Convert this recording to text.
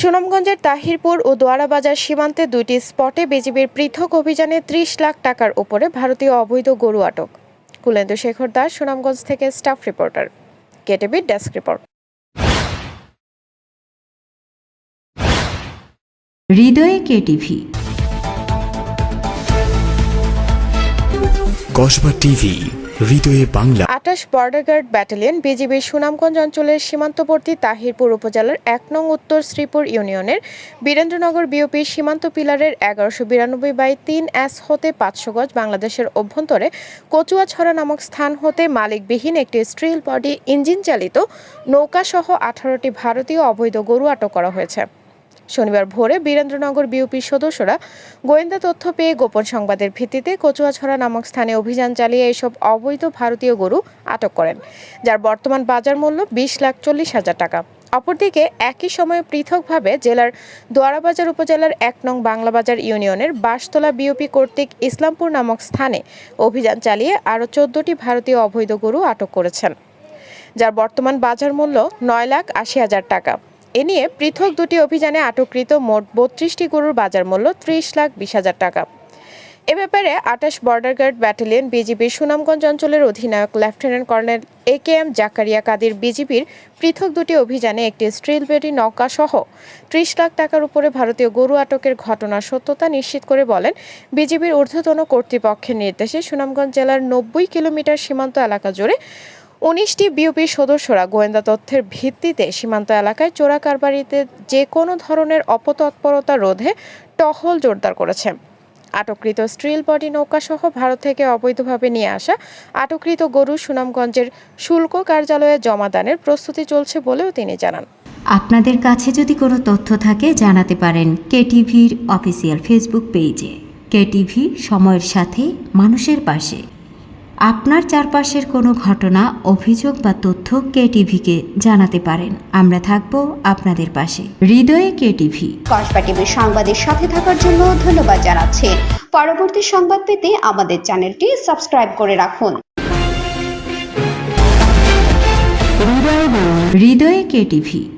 সুনামগঞ্জের তাহিরপুর ও দোয়ারাবাজার সীমান্তে দুইটি স্পটে বিজিবির পৃথক অভিযানে ত্রিশ লাখ টাকার উপরে ভারতীয় অবৈধ গরু আটক। কুলেন্দু শেখর দাস সুনামগঞ্জ থেকে স্টাফ রিপোর্টার কেটিভির ডেস্ক রিপোর্ট। হৃদয়ে কেটিভি। কসবা টিভি। হৃদয়ে বাংলা। আটাশ বর্ডার গার্ড ব্যাটালিয়ন বিজিবির সুনামগঞ্জ অঞ্চলের সীমান্তবর্তী তাহিরপুর উপজেলার এক নং উত্তর শ্রীপুর ইউনিয়নের বীরেন্দ্রনগর বিওপির সীমান্ত পিলারের এগারোশো বিরানব্বই বাই তিন এস হতে পাঁচশো গজ বাংলাদেশের অভ্যন্তরে কচুয়াছড়া নামক স্থান হতে মালিকবিহীন একটি স্ট্রিল বডি ইঞ্জিন চালিত নৌকাসহ আঠারোটি ভারতীয় অবৈধ গরু আটক করা হয়েছে। শনিবার ভোরে বীরেন্দ্রনগর বিউপির সদস্যরা গোয়েন্দা তথ্য পেয়ে গোপন সংবাদের ভিত্তিতে কচুয়াছড়া নামক স্থানে অভিযান চালিয়ে এসব অবৈধ ভারতীয় গরু আটক করেন, যার বর্তমান বাজার মূল্য বিশ লাখ চল্লিশ হাজার টাকা। অপরদিকে একই সময়ে পৃথকভাবে জেলার দোয়ারাবাজার উপজেলার এক নং বাংলাবাজার ইউনিয়নের বাঁশতলা বিওপি কর্তৃক ইসলামপুর নামক স্থানে অভিযান চালিয়ে আরও চোদ্দটি ভারতীয় অবৈধ গরু আটক করেছেন, যার বর্তমান বাজার মূল্য নয় লাখ আশি হাজার টাকা। এ নিয়ে পৃথক দুটি অভিযানে আটককৃত মোট বত্রিশটি গরুর বাজার মূল্য ত্রিশ লাখ বিশ হাজার টাকা। এ ব্যাপারে আটাশ বর্ডার গার্ড ব্যাটালিয়ন বিজিবির সুনামগঞ্জ অঞ্চলের অধিনায়ক lieutenant colonel A K M Zakaria Kadir বিজিবির পৃথক দুটি অভিযানে একটি স্ট্রিল বেডি নৌকা সহ ত্রিশ লাখ টাকার উপরে ভারতীয় গরু আটকের ঘটনার সত্যতা নিশ্চিত করে বলেন বিজিবির ঊর্ধ্বতন কর্তৃপক্ষের নির্দেশে সুনামগঞ্জ জেলার নব্বই কিলোমিটার সীমান্ত এলাকা জুড়ে উনিশটি বিউপির সদস্যরা গোয়েন্দা তথ্যের ভিত্তিতে সীমান্ত এলাকায় চোরা কারবারিতে যে কোনো ধরনের অপতৎপরতা রোধে টহল জোরদার করেছে। আটককৃত স্ট্রিল বডি নৌকাসহ ভারত থেকে অবৈধভাবে নিয়ে আসা আটককৃত গরু সুনামগঞ্জের শুল্ক কার্যালয়ে জমাদানের প্রস্তুতি চলছে বলেও তিনি জানান। আপনাদের কাছে যদি কোনো তথ্য থাকে, জানাতে পারেন কেটিভির অফিসিয়াল ফেসবুক পেজে। কেটিভি, সময়ের সাথে, মানুষের পাশে। আপনার চারপাশের কোনো ঘটনা অভিযোগ বা তথ্য কেটিভিকে জানাতে পারেন। আমরা থাকব আপনাদের পাশে। হৃদয়ে কেটিভি। কসবা টিভির সংবাদের সাথে থাকার জন্য ধন্যবাদ জানাচ্ছি। পরবর্তী সংবাদ পেতে আমাদের চ্যানেলটি সাবস্ক্রাইব করে রাখুন। হৃদয়ে কেটিভি।